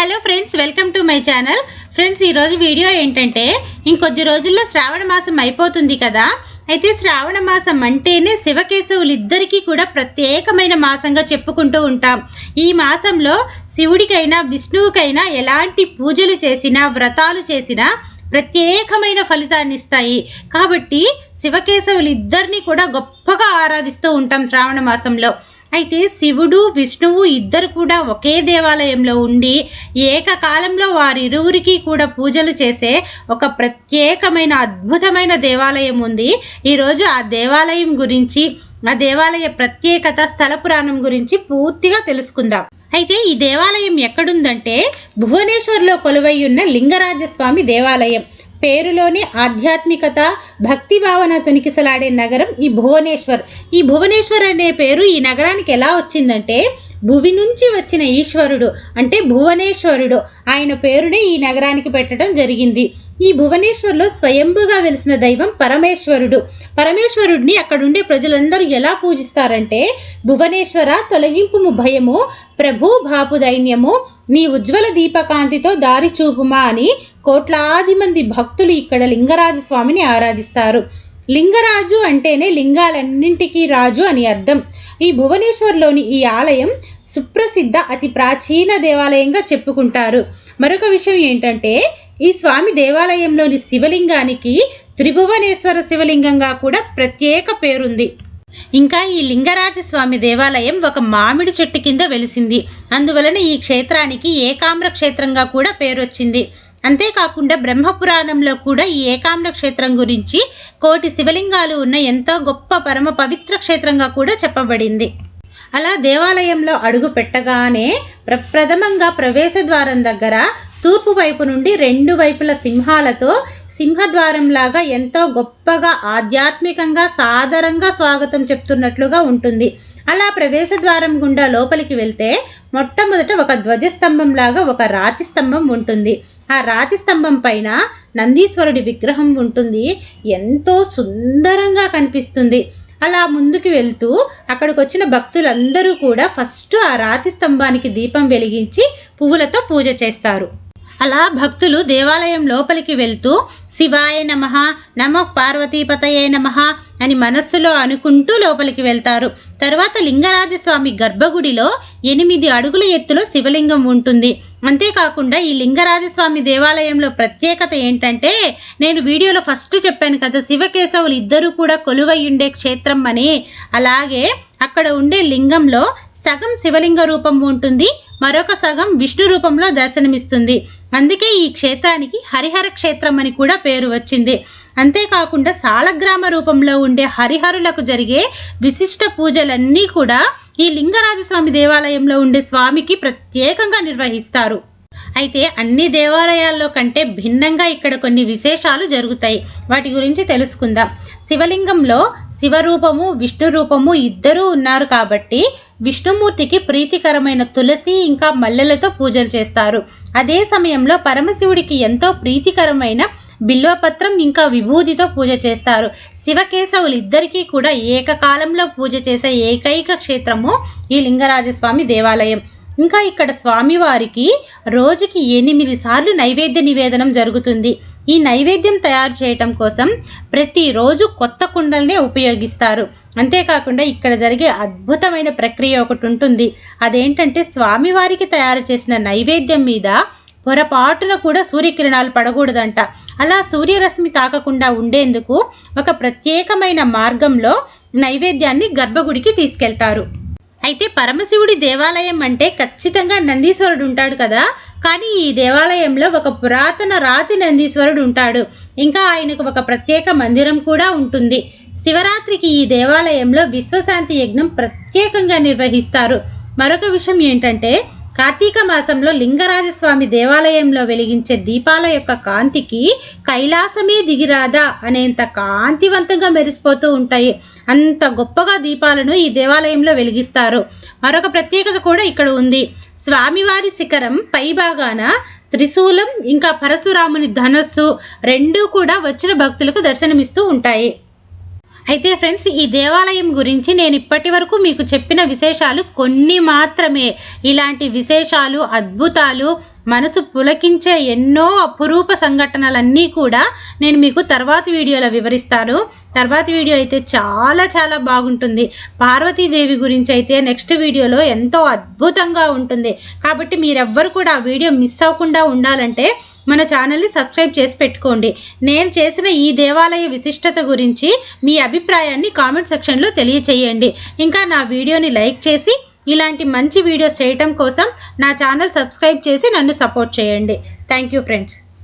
Hello friends welcome to my channel. Friends ఈరోజు video ఏంటంటే ఇంకొద్ది రోజుల్లో శ్రావణ మాసం అయిపోతుంది కదా. అయితే శ్రావణ మాసం అంటేనే శివకేశవులు ఇద్దరికీ కూడా ప్రత్యేకమైన మాసంగా చెప్పుకుంటూ ఉంటాం. ఈ మాసంలో శివుడికైనా విష్ణువుకైనా ఎలాంటి పూజలు చేసినా వ్రతాలు చేసినా ప్రత్యేకమైన ఫలితాన్ని ఇస్తాయి. కాబట్టి శివకేశవులు ఇద్దరిని కూడా గొప్పగా ఆరాధిస్తూ ఉంటాం శ్రావణ మాసంలో. అయితే శివుడు విష్ణువు ఇద్దరు కూడా ఒకే దేవాలయంలో ఉండి ఏకకాలంలో వారిరువురికి కూడా పూజలు చేసే ఒక ప్రత్యేకమైన అద్భుతమైన దేవాలయం ఉంది. ఈరోజు ఆ దేవాలయం గురించి ఆ దేవాలయ ప్రత్యేకత స్థల పురాణం గురించి పూర్తిగా తెలుసుకుందాం. అయితే ఈ దేవాలయం ఎక్కడుందంటే భువనేశ్వర్లో కొలువై ఉన్న లింగరాజస్వామి దేవాలయం. పేరులోనే ఆధ్యాత్మికత భక్తి భావన తొనికిసలాడే నగరం ఈ భువనేశ్వర్. ఈ భువనేశ్వర్ అనే పేరు ఈ నగరానికి ఎలా వచ్చిందంటే భువి నుంచి వచ్చిన ఈశ్వరుడు అంటే భువనేశ్వరుడు ఆయన పేరునే ఈ నగరానికి పెట్టడం జరిగింది. ఈ భువనేశ్వర్లో స్వయంభుగా వెలిసిన దైవం పరమేశ్వరుడు. పరమేశ్వరుడిని అక్కడుండే ప్రజలందరూ ఎలా పూజిస్తారంటే భువనేశ్వర తొలగింపుము భయము ప్రభు బాపు దైన్యము నీ ఉజ్వల దీపకాంతితో దారి చూపుమా అని కోట్లాది మంది భక్తులు ఇక్కడ లింగరాజ స్వామిని ఆరాధిస్తారు. లింగరాజు అంటేనే లింగాలన్నింటికీ రాజు అని అర్థం. ఈ భువనేశ్వర్లోని ఈ ఆలయం సుప్రసిద్ధ అతి ప్రాచీన దేవాలయంగా చెప్పుకుంటారు. మరొక విషయం ఏంటంటే ఈ స్వామి దేవాలయంలోని శివలింగానికి త్రిభువనేశ్వర శివలింగంగా కూడా ప్రత్యేక పేరుంది. ఇంకా ఈ లింగరాజ స్వామి దేవాలయం ఒక మామిడి చెట్టు కింద వెలిసింది. అందువలన ఈ క్షేత్రానికి ఏకామ్ర క్షేత్రంగా కూడా పేరు వచ్చింది అంతేకాకుండా బ్రహ్మపురాణంలో కూడా ఈ ఏకామ్ర క్షేత్రం గురించి కోటి శివలింగాలు ఉన్న ఎంతో గొప్ప పరమ పవిత్ర క్షేత్రంగా కూడా చెప్పబడింది. అలా దేవాలయంలో అడుగు పెట్టగానే ప్రప్రథమంగా ప్రవేశ ద్వారం దగ్గర తూర్పు వైపు నుండి రెండు వైపుల సింహాలతో సింహద్వారంలాగా ఎంతో గొప్పగా ఆధ్యాత్మికంగా సాదరంగా స్వాగతం చెప్తున్నట్లుగా ఉంటుంది. అలా ప్రవేశ ద్వారం గుండా లోపలికి వెళ్తే మొట్టమొదట ఒక ధ్వజస్తంభం లాగా ఒక రాతి స్తంభం ఉంటుంది. ఆ రాతి స్తంభం పైన నందీశ్వరుడి విగ్రహం ఉంటుంది. ఎంతో సుందరంగా కనిపిస్తుంది. అలా ముందుకు వెళ్తూ అక్కడికి వచ్చిన భక్తులందరూ కూడా ఫస్ట్ ఆ రాతి స్తంభానికి దీపం వెలిగించి పువ్వులతో పూజ చేస్తారు. అలా భక్తులు దేవాలయం లోపలికి వెళ్తూ శివాయ నమ నమ పార్వతీపతయే నమ అని మనస్సులో అనుకుంటూ లోపలికి వెళ్తారు. తర్వాత లింగరాజస్వామి గర్భగుడిలో ఎనిమిది అడుగుల ఎత్తులో శివలింగం ఉంటుంది. అంతేకాకుండా ఈ లింగరాజస్వామి దేవాలయంలో ప్రత్యేకత ఏంటంటే నేను వీడియోలో ఫస్ట్ చెప్పాను కదా శివకేశవులు ఇద్దరూ కూడా కొలువై ఉండే క్షేత్రం అని. అలాగే అక్కడ ఉండే లింగంలో సగం శివలింగ రూపం ఉంటుంది మరొక సగం విష్ణు రూపంలో దర్శనమిస్తుంది. అందుకే ఈ క్షేత్రానికి హరిహర క్షేత్రం అని కూడా పేరు వచ్చింది. అంతేకాకుండా సాలగ్రామ రూపంలో ఉండే హరిహరులకు జరిగే విశిష్ట పూజలన్నీ కూడా ఈ లింగరాజస్వామి దేవాలయంలో ఉండే స్వామికి ప్రత్యేకంగా నిర్వహిస్తారు. అయితే అన్ని దేవాలయాల్లో కంటే భిన్నంగా ఇక్కడ కొన్ని విశేషాలు జరుగుతాయి. వాటి గురించి తెలుసుకుందాం. శివలింగంలో శివరూపము విష్ణు రూపము ఇద్దరూ ఉన్నారు కాబట్టి విష్ణుమూర్తికి ప్రీతికరమైన తులసి ఇంకా మల్లెలతో పూజలు చేస్తారు. అదే సమయంలో పరమశివుడికి ఎంతో ప్రీతికరమైన బిల్వపత్రం ఇంకా విభూతితో పూజ చేస్తారు. శివకేశవులు ఇద్దరికీ కూడా ఏకకాలంలో పూజ చేసే ఏకైక క్షేత్రము ఈ లింగరాజస్వామి దేవాలయం. ఇంకా ఇక్కడ స్వామివారికి రోజుకి ఎనిమిది సార్లు నైవేద్య నివేదనం జరుగుతుంది. ఈ నైవేద్యం తయారు చేయటం కోసం ప్రతిరోజు కొత్త కుండల్నే ఉపయోగిస్తారు. అంతేకాకుండా ఇక్కడ జరిగే అద్భుతమైన ప్రక్రియ ఒకటి ఉంటుంది. అదేంటంటే స్వామివారికి తయారు చేసిన నైవేద్యం మీద పొరపాటున కూడా సూర్యకిరణాలు పడకూడదంట. అలా సూర్యరశ్మి తాకకుండా ఉండేందుకు ఒక ప్రత్యేకమైన మార్గంలో నైవేద్యాన్ని గర్భగుడికి తీసుకెళ్తారు. అయితే పరమశివుడి దేవాలయం అంటే ఖచ్చితంగా నందీశ్వరుడు ఉంటాడు కదా? కానీ ఈ దేవాలయంలో ఒక పురాతన రాతి నందీశ్వరుడు ఉంటాడు. ఇంకా ఆయనకు ఒక ప్రత్యేక మందిరం కూడా ఉంటుంది. శివరాత్రికి ఈ దేవాలయంలో విశ్వశాంతి యజ్ఞం ప్రత్యేకంగా నిర్వహిస్తారు. మరొక విషయం ఏంటంటే కార్తీక మాసంలో లింగరాజస్వామి దేవాలయంలో వెలిగించే దీపాల యొక్క కాంతికి కైలాసమే దిగిరాదా అనేంత కాంతివంతంగా మెరిసిపోతూ ఉంటాయి. అంత గొప్పగా దీపాలను ఈ దేవాలయంలో వెలిగిస్తారు. మరొక ప్రత్యేకత కూడా ఇక్కడ ఉంది. స్వామివారి శిఖరం పైభాగాన త్రిశూలం ఇంకా పరశురాముని ధనస్సు రెండూ కూడా వచ్చిన భక్తులకు దర్శనమిస్తూ ఉంటాయి. అయితే ఫ్రెండ్స్ ఈ దేవాలయం గురించి నేను ఇప్పటి వరకు మీకు చెప్పిన విశేషాలు కొన్ని మాత్రమే. ఇలాంటి విశేషాలు అద్భుతాలు మనసు పులకించే ఎన్నో అపురూప సంఘటనలన్నీ కూడా నేను మీకు తర్వాత వీడియోలో వివరిస్తాను. తర్వాత వీడియో అయితే చాలా చాలా బాగుంటుంది. పార్వతీదేవి గురించి అయితే నెక్స్ట్ వీడియోలో ఎంతో అద్భుతంగా ఉంటుంది. కాబట్టి మీరెవ్వరు కూడా ఆ వీడియో మిస్ అవ్వకుండా ఉండాలంటే మన ఛానల్ని సబ్స్క్రైబ్ చేసి పెట్టుకోండి. నేను చేసిన ఈ దేవాలయ విశిష్టత గురించి మీ అభిప్రాయాన్ని కామెంట్ సెక్షన్లో తెలియచేయండి. ఇంకా నా వీడియోని లైక్ చేసి ఇలాంటి మంచి వీడియోస్ చేయటం కోసం నా ఛానల్ సబ్స్క్రైబ్ చేసి నన్ను సపోర్ట్ చేయండి. Thank you friends.